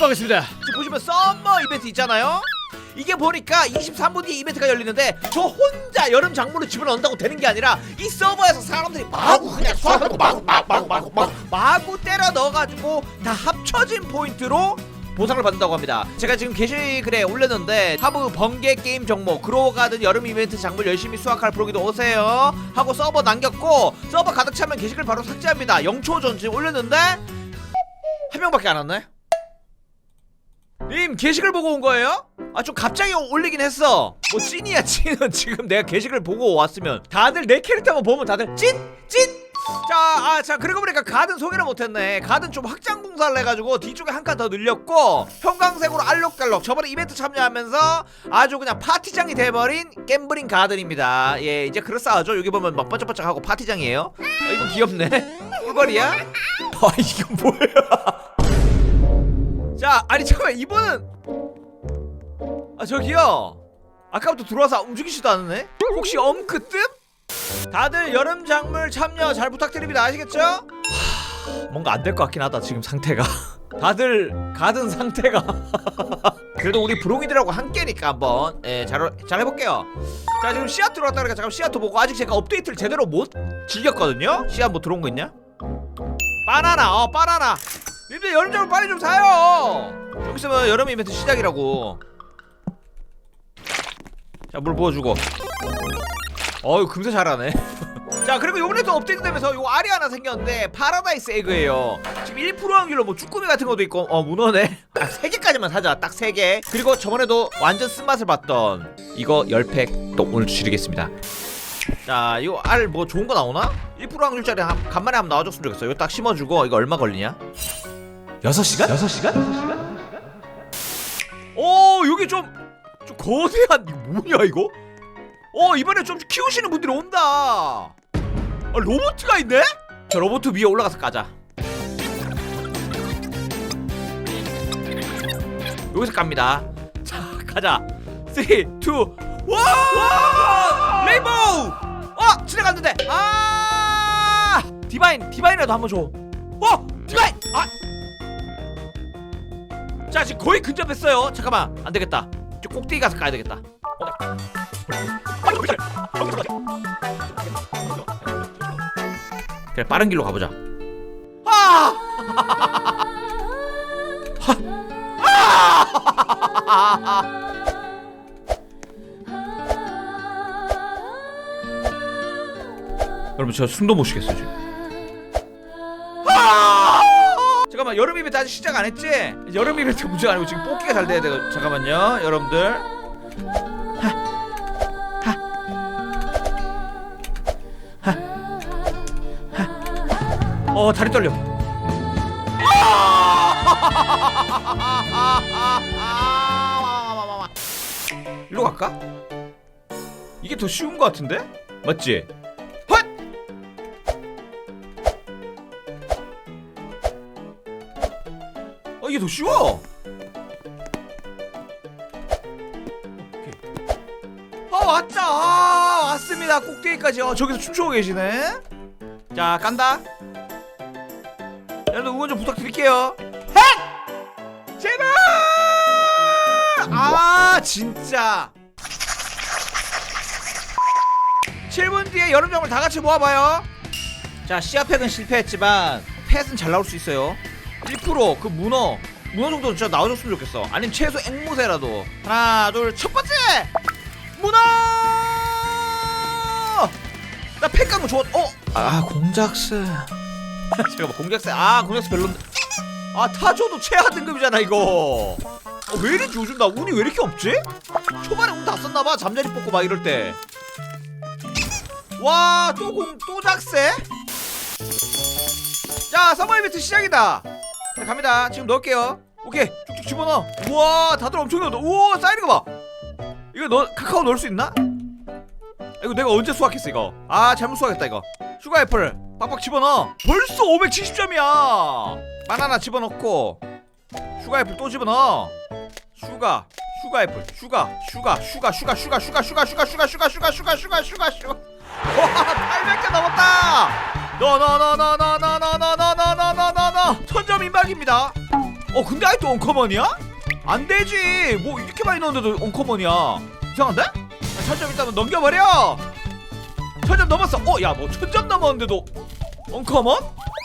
수고하겠습니다. 지금 보시면 썸머 이벤트 있잖아요. 이게 보니까 23분 뒤에 이벤트가 열리는데 저 혼자 여름 작물을 집어넣는다고 되는 게 아니라 이 서버에서 사람들이 마구 그냥 수학하고 마구 마구 마구 마구 마구 마구 때려 넣어가지고 다 합쳐진 포인트로 보상을 받는다고 합니다. 제가 지금 게시글에 올렸는데 하부 번개 게임 정모 그로가든 여름 이벤트 작물 열심히 수확할 프로기도 오세요 하고 서버 남겼고 서버 가득 차면 게시글 바로 삭제합니다. 0초 전 지금 올렸는데 한 명밖에 안 왔네. 님 게시글 보고 온 거예요? 아 좀 갑자기 올리긴 했어 뭐 찐이야 찐은 지금 내가 게시글 보고 왔으면 다들 내 캐릭터만 보면 다들 찐! 찐! 자, 아, 자, 그러고 보니까 가든 소개를 못했네. 가든 좀 확장 공사를 해가지고 뒤쪽에 한 칸 더 늘렸고 형광색으로 알록달록 저번에 이벤트 참여하면서 아주 그냥 파티장이 돼버린 갬블링 가든입니다. 예, 이제 그럴싸하죠. 여기 보면 막 번쩍번쩍하고 파티장이에요. 아, 이거 귀엽네. 꿀벌이야? 아, 이거 뭐야? 자, 아니 잠깐만 이번은 아 저기요. 아까부터 들어와서 움직이지도 않네. 혹시 엉크 뜸? 다들 여름 작물 참여 잘 부탁드립니다. 아시겠죠? 하, 뭔가 안 될 것 같긴 하다 지금 상태가. 다들 가든 상태가. 그래도 우리 브롱이들하고 함께니까 한번 예, 잘, 잘 해볼게요. 자 지금 씨앗 들어왔다 그러니까 잠깐 씨앗도 보고 아직 제가 업데이트를 제대로 못 즐겼거든요? 씨앗 뭐 들어온 거 있냐? 바나나 어 바나나 님들 여름 작물 빨리 좀 사요. 좀 있으면 여름 이벤트 시작이라고. 자물 부어주고. 어유 금세 잘하네. 자 그리고 요번에 또 업데이트 되면서 요 알이 하나 생겼는데 파라다이스 에그예요. 지금 1% 확률로 뭐 쭈꾸미 같은 것도 있고 어 문어네. 아 3개까지만 사자. 딱 3개. 그리고 저번에도 완전 쓴맛을 봤던 이거 10팩 또 오늘 주시겠습니다. 자 이거 알 뭐 좋은 거 나오나? 1% 확률짜리 한, 간만에 한번 나와줬으면 좋겠어 이거 딱 심어주고 이거 얼마 걸리냐? 6시간? 6시간? 6시간? 오 여기 좀, 좀 거대한 이거 뭐냐 이거? 어 이번에 좀 키우시는 분들이 온다 아 로보트가 있네? 자 로보트 위에 올라가서 까자 여기서 깝니다 자 가자 3 2 와! 레인보우! 어! 지나갔는데 아! 디바인 디바인이라도 한번 줘 어! 자 지금 거의 근접했어요 잠깐만 안되겠다 저 꼭대기 가서 가야 되겠다 어, 그래 빠른 길로 가보자 아! 아! 여러분 저 숨도 못 쉬겠어요 지금 아! 잠깐만 여름 이벤트 아직 시작 안 했지? 여름 이벤트 문제가 아니고 지금 뽑기가 잘 돼야 돼 잠깐만요 여러분들. 어 다리 떨려 일로 갈까? 이게 더 쉬운 것 같은데? 맞지? 이게 더 쉬워. 아 왔자. 아, 왔습니다. 꼭대기까지. 어, 저기서 춤추고 계시네. 자 간다. 여러분 응원 좀 부탁드릴게요. 헷! 제발! 아 진짜. 7분 뒤에 여름정을 다 같이 모아봐요. 자 씨앗팩은 실패했지만 펫은 잘 나올 수 있어요. 1%그 문어 문어 정도는 진짜 나와줬으면 좋겠어. 아니면 최소 앵무새라도. 하나 둘 첫 번째! 문어! 가는 거 좋아 어? 아 공작새. 잠깐만 공작새 아 공작새 별론데 아 타조도 최하 등급이잖아 이거. 어, 왜 이렇게 요즘 나 운이 왜 이렇게 없지? 초반에 운 다 썼나봐 잠자리 뽑고 막 이럴 때 와 또 공 또 작새? 자 서머 이벤트 시작이다 자, 갑니다 지금 넣을게요 오케이 쭉쭉 집어넣어 우와 다들 엄청 넣어 우와 쌓이는 거봐 이거 너 카카오 넣을 수 있나? 이거 내가 언제 수확했어 이거 아 잘못 수확했다 이거 슈가 애플 빡빡 집어넣어 벌써 570점이야 바나나 집어넣고 슈가 애플 또 집어넣어 슈가 슈가 애플 슈가 슈가 슈가 슈가 슈가 슈가 슈가 슈가 슈가 슈가 슈가 슈가 슈가 슈가 슈가 와 800개 넘었다 너너너너너너너너너너너너 임박입니다. 어 근데 아직도 언커먼이야? 안 되지. 뭐 이렇게 많이 넣었는데도 언커먼이야. 이상한데? 자, 천점 일단 넘겨버려. 천점 넘었어. 어야 뭐 천점 넘었는데도 언커먼?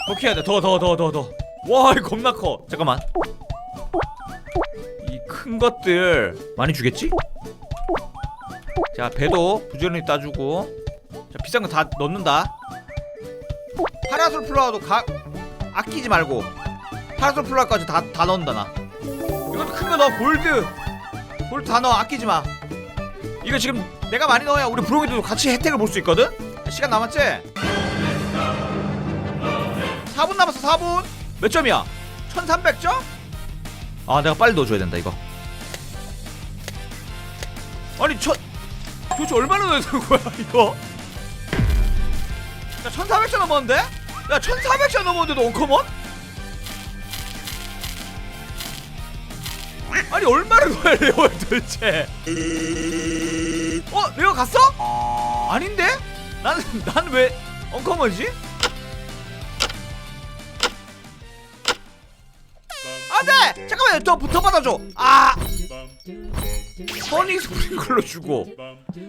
더 해야 돼더 더 더 더더와 이거 겁나 커. 잠깐만. 이 큰 것들 많이 주겠지? 자 배도 부지런히 따주고. 자 비싼 거 다 넣는다. 파라솔 플라워도 가 아끼지 말고 파라솔 플라워까지 다, 다 넣는다 나 이것도 큰 거 넣어 골드 골드 다 넣어 아끼지 마 이거 지금 내가 많이 넣어야 우리 브로미도 같이 혜택을 볼 수 있거든 시간 남았지? 4분 남았어 4분 몇 점이야? 1300점? 아 내가 빨리 넣어줘야 된다 이거 아니 천 도대체 얼마나 넣어야 되는 거야 이거 야 1400점 넘었는데? 야 1400점 넘었는데도 언커먼? 아니 얼마를 레어 도대체 어? 레어 갔어? 아닌데? 나는 난 왜 언커먼이지? 안돼! 잠깐만 더, 더 받아줘 아 허니 스프링클러 주고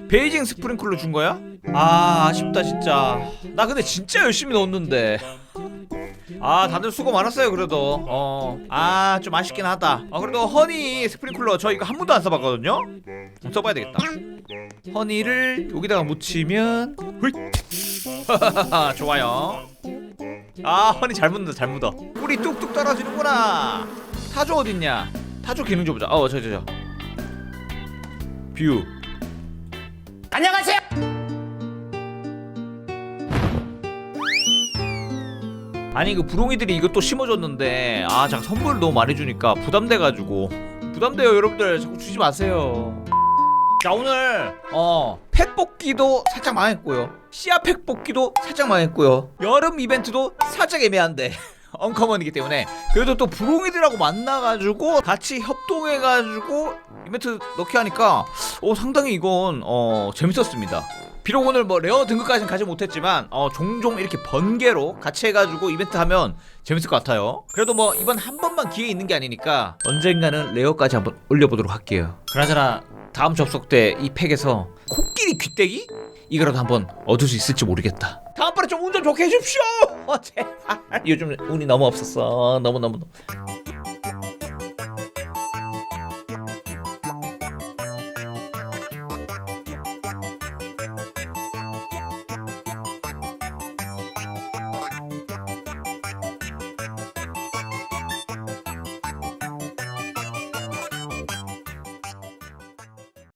베이징 스프링클러 준 거야? 아 아쉽다 진짜. 나 근데 진짜 열심히 넣었는데. 아 다들 수고 많았어요 그래도. 어아 좀 아쉽긴 하다. 아 그래도 허니 스프링클러 저 이거 한 번도 안 써봤거든요? 좀 써봐야 되겠다. 허니를 여기다가 묻히면 휘 좋아요. 아 허니 잘 묻는다 잘 묻어. 꿀이 뚝뚝 떨어지는구나. 타조 어딨냐? 타조 기능 좀 보자. 어저 저저 뷰 안녕하세요. 아니 그 부롱이들이 또 심어줬는데 아 잠깐 선물을 너무 많이 주니까 부담돼가지고. 부담돼요 여러분들. 자꾸 주지 마세요. 자 오늘 어 팩뽑기도 살짝 망했고요. 씨앗 팩뽑기도 살짝 망했고요. 여름 이벤트도 살짝 애매한데 언커먼이기 때문에 그래도 또 부롱이들하고 만나가지고 같이 협동해가지고 이벤트 넣게 하니까 어 상당히 이건 어 재밌었습니다. 비록 오늘 뭐 레어 등급까지는 가지 못했지만 어 종종 이렇게 번개로 같이 해가지고 이벤트 하면 재밌을 것 같아요. 그래도 뭐 이번 한 번만 기회 있는 게 아니니까 언젠가는 레어까지 한번 올려보도록 할게요. 그나저나 다음 접속 때 이 팩에서 코끼리 귀때기? 이거라도 한번 얻을 수 있을지 모르겠다. 다음번에 좀운좀 좋게 해주십시오! 어 제발. 요즘 운이 너무 없었어. 너무너무